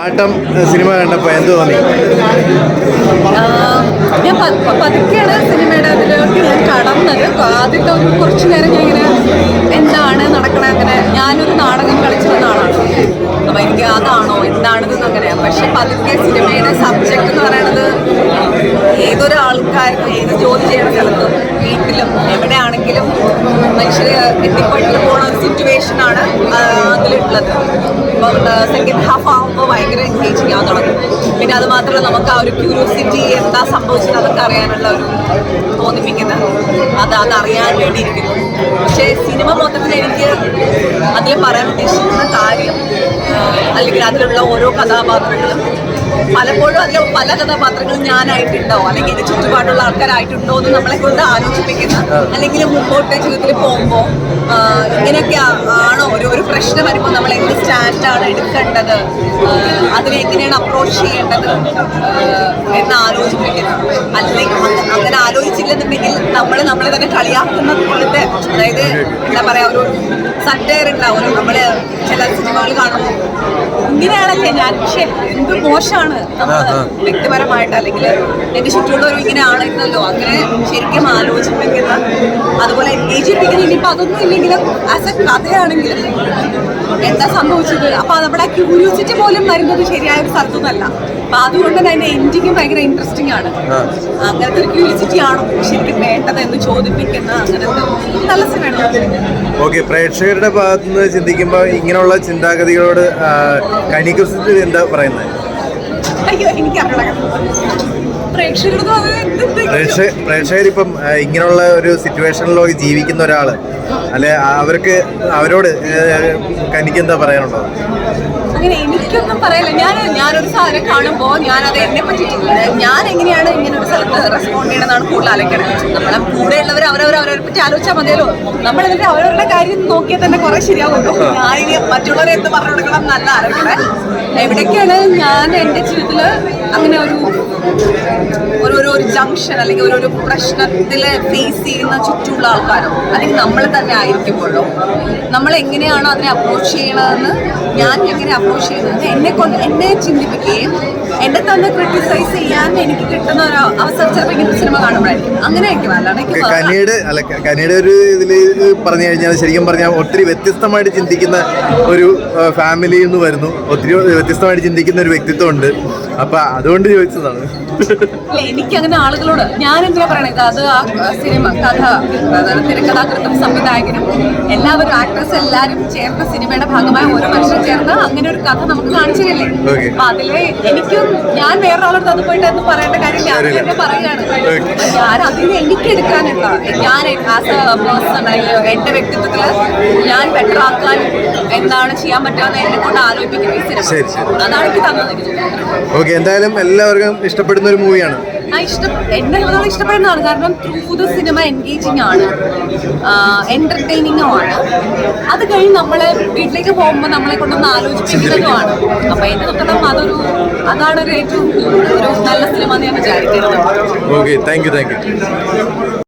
ആട്ടം സിനിമ കണ്ടപ്പോൾ എന്ത് തോന്നി? ഞാൻ പതുക്കെയാണ് സിനിമയുടെ അതിലേക്ക് ഞാൻ കടന്നത്. ആദ്യത്തെ ഒരു കുറച്ചു നേരം ഞാൻ ഇങ്ങനെ എന്താണ് നടക്കണേ അങ്ങനെ ഞാനൊരു നാടകം കളിച്ചിരുന്ന ആളാണ് അപ്പൊ എനിക്ക് അതാണോ എന്താണെന്ന് അങ്ങനെ പക്ഷെ പതുക്കെ സിനിമയുടെ സബ്ജക്ട് എന്ന് പറയുന്നത് ഏതൊരു ആൾക്കാർക്കും ഏത് ജോലി ചെയ്യുന്ന സ്ഥലത്തും വീട്ടിലും എവിടെയാണെങ്കിലും മനുഷ്യർ എത്തിപ്പെട്ടു പോണ ഒരു സിറ്റുവേഷനാണ് അതിലുള്ളത്. സെക്കൻഡ് ഹാഫ് ആകുമ്പോൾ ഭയങ്കര എൻഗേജിങ് ആകാൻ തുടങ്ങും. പിന്നെ അത് മാത്രമല്ല നമുക്ക് ആ ഒരു ക്യൂരിയോസിറ്റി എന്താ സംഭവിച്ചത് അതൊക്കെ അറിയാനുള്ള ഒരു തോന്നിപ്പിക്കുന്നത് അത് അതറിയാൻ വേണ്ടി ഇരിക്കുന്നു പക്ഷേ സിനിമ മൊത്തത്തിൽ എനിക്ക് അതിൽ പറയാൻ ഉദ്ദേശിക്കുന്ന കാര്യം അല്ലെങ്കിൽ അതിലുള്ള ഓരോ കഥാപാത്രങ്ങളും പലപ്പോഴും അതിലെ പല കഥാപാത്രങ്ങളും ഞാനായിട്ടുണ്ടോ അല്ലെങ്കിൽ എന്റെ ചുറ്റുപാടുള്ള ആൾക്കാരായിട്ടുണ്ടോ എന്ന് നമ്മളെ കൊണ്ട് ആലോചിപ്പിക്കുന്ന അല്ലെങ്കിൽ മുമ്പോട്ട് ജീവിതത്തിൽ പോകുമ്പോൾ ഇങ്ങനെയൊക്കെ പ്രശ്നം വരുമ്പോൾ നമ്മൾ എന്ത് സ്റ്റാൻഡാണ് എടുക്കേണ്ടത്? അതിനെ എങ്ങനെയാണ് അപ്രോച്ച് ചെയ്യേണ്ടത്? എന്ന് ആലോചിപ്പിക്കുന്നത് അല്ലെങ്കിൽ അങ്ങനെ ആലോചിച്ചില്ലെന്നുണ്ടെങ്കിൽ നമ്മൾ നമ്മളെ തന്നെ കളിയാക്കുന്നത് പോലത്തെ അതായത് എന്താ പറയാ ഒരു സറ്റയർ ഉണ്ടാവുമല്ലോ. നമ്മൾ ചില സിനിമകൾ കാണുമ്പോൾ ഇങ്ങനെയാണല്ലേ ഞാൻ? പക്ഷെ എന്ത് മോശമാണ്? നമ്മൾ വ്യക്തിപരമായിട്ട് അല്ലെങ്കിൽ എന്റെ ചുറ്റുമുള്ളവർ ഇങ്ങനെ ആണെന്നല്ലോ അങ്ങനെ ശരിക്കും ആലോചിപ്പിക്കുന്ന അതുപോലെ എൻഗേജ് ചെയ്യിപ്പിക്കുന്ന ഇനിയിപ്പോൾ അതൊന്നും ഇല്ലെങ്കിലും ആസ് എ കഥയാണെങ്കിലും എന്താ സംഭവിച്ചത്? അപ്പോൾ ആ ക്യൂരിയോസിറ്റി പോലും വരുന്നത് ശരിയായ ഒരു സ്ഥലത്തുനിന്നല്ല അപ്പൊ അതുകൊണ്ട് തന്നെ അതിന്റെ എൻഡിങ്ങും ഭയങ്കര ഇൻട്രസ്റ്റിംഗ് ആണ്. അങ്ങനത്തെ ഒരു ക്യൂരിയോസിറ്റി ആണോ ശരിക്കും വേണ്ടത് എന്ന് ചോദിപ്പിക്കുന്ന അങ്ങനത്തെ നല്ല സിനിമയാണ് ഓക്കെ പ്രേക്ഷകരുടെ ഭാഗത്തു നിന്ന് ചിന്തിക്കുമ്പോൾ ഇങ്ങനെയുള്ള ചിന്താഗതികളോട് ആ, എന്താ പറയുന്നത്? അയ്യോ എനിക്കറിയണം പ്രേക്ഷകർക്ക് ഇപ്പം ഇങ്ങനെയുള്ള ഒരു സിറ്റുവേഷനിലൊക്കെ ജീവിക്കുന്ന ഒരാൾ അല്ലെ അവർക്ക് അവരോട് കനിക്ക് എന്താ പറയാനുള്ളത് അങ്ങനെ എനിക്കൊന്നും പറയില്ല. ഞാൻ ഞാനൊരു സാധനം കാണുമ്പോൾ ഞാനത് എന്നെ പറ്റിയിട്ടില്ല. ഞാൻ എങ്ങനെയാണ് ഇങ്ങനെ ഒരു സ്ഥലത്ത് റെസ്പോണ്ട് ചെയ്യണമെന്നാണ് കൂടുതൽ ആലോചിക്കുന്നത്. നമ്മളെ കൂടെയുള്ളവർ അവരവർ അവരവരെ പറ്റി ആലോചിച്ചാൽ മതിയല്ലോ. നമ്മൾ എന്നിട്ട് അവരവരുടെ കാര്യം നോക്കിയാൽ തന്നെ കുറെ ശരിയാവുമല്ലോ. ഞാനിനി മറ്റുള്ളവരെ എന്ത് പറഞ്ഞു കൊടുക്കണം നല്ല ആലോചിക്കണേ. എവിടേക്കാണ് ഞാൻ എന്റെ ജീവിതത്തിൽ അങ്ങനെ ഒരു ഓരോരോ ഒരു ജംഗ്ഷൻ അല്ലെങ്കിൽ ഒരു പ്രശ്നത്തിൽ ഫേസ് ചെയ്യുന്ന ചുറ്റുമുള്ള ആൾക്കാരോ അല്ലെങ്കിൽ നമ്മൾ തന്നെ ആയിരിക്കുമ്പോഴോ നമ്മൾ എങ്ങനെയാണോ അതിനെ അപ്രോച്ച് ചെയ്യണതെന്ന് ഞാൻ എങ്ങനെ അപ്രോച്ച് ചെയ്യുന്നത് എന്നെ കൊണ്ട് എന്നെ ചിന്തിപ്പിക്കുകയും എന്നെ തന്നെ ക്രിട്ടിസൈസ് ചെയ്യാൻ എനിക്ക് കിട്ടുന്ന ഒരു അവസരം ചിലപ്പോൾ ഇങ്ങനത്തെ സിനിമ കാണുമ്പോഴായിരിക്കും. അങ്ങനെയായിരിക്കും അല്ലാണ്ട് കനിയുടെ അല്ല കനിയുടെ ഒരു ഇതിൽ പറഞ്ഞു കഴിഞ്ഞാൽ ശരിക്കും പറഞ്ഞാൽ ഒത്തിരി വ്യത്യസ്തമായിട്ട് ചിന്തിക്കുന്ന ഒരു ഫാമിലിന്ന് നിന്ന് വരുന്നു. ഒത്തിരി വ്യത്യസ്തമായിട്ട് ചിന്തിക്കുന്ന ഒരു വ്യക്തിത്വം ഉണ്ട് അപ്പൊ അതുകൊണ്ട് ചോദിച്ചതാണ്. എനിക്ക് അങ്ങനെ ആളുകളോട് ഞാൻ എന്തിനാ പറയണത് അത് ആ സിനിമ കഥ അതായത് തിരക്കഥാകൃത്തും സംവിധായകനും എല്ലാവരും ആക്ട്രസ് എല്ലാവരും ചേർന്ന സിനിമയുടെ ഭാഗമായ ഓരോ മനുഷ്യരും ചേർന്ന് അങ്ങനെ ഒരു കഥ നമുക്ക് കാണിച്ചു തരില്ലേ. അപ്പൊ അതിൽ എനിക്കും ഞാൻ വേറൊരാളടുത്ത് അത് പോയിട്ട് എന്ന് പറയേണ്ട കാര്യം ഞാൻ. തന്നെ. അപ്പൊ ഞാൻ അതിന് എനിക്ക് എടുക്കാനുള്ള ഞാൻ ആസ് എ പേഴ്സൺ അല്ലെങ്കിൽ എന്റെ വ്യക്തിത്വത്തിൽ ഞാൻ ബെറ്റർ ആക്കാൻ എന്താണ് ചെയ്യാൻ പറ്റുക എന്നെ കൊണ്ട് ഈ ശരി, സിനിമ അതാണ് എനിക്ക് തന്നത്. ഓക്കെ എന്തായാലും എല്ലാവർക്കും ഇഷ്ടപ്പെടുന്ന ഒരു മൂവിയാണ്. എന്നെ ഇഷ്ടപ്പെടുന്നതാണ്. കാരണം ത്രൂ ദ സിനിമ എൻഗേജിങ് ആണ്. എന്റർടൈനിങ്ങും ആണ്. അത് കഴിഞ്ഞ് നമ്മളെ വീട്ടിലേക്ക് പോകുമ്പോൾ നമ്മളെ കൊണ്ടൊന്ന് ആലോചിപ്പിക്കുന്നതുമാണ് അപ്പൊ എന്നെ തൊട്ടം അതൊരു അതാണ് ഒരു ഏറ്റവും ഒരു നല്ല സിനിമ എന്ന് ഞാൻ വിചാരിക്കുന്നത് okay thank you thank you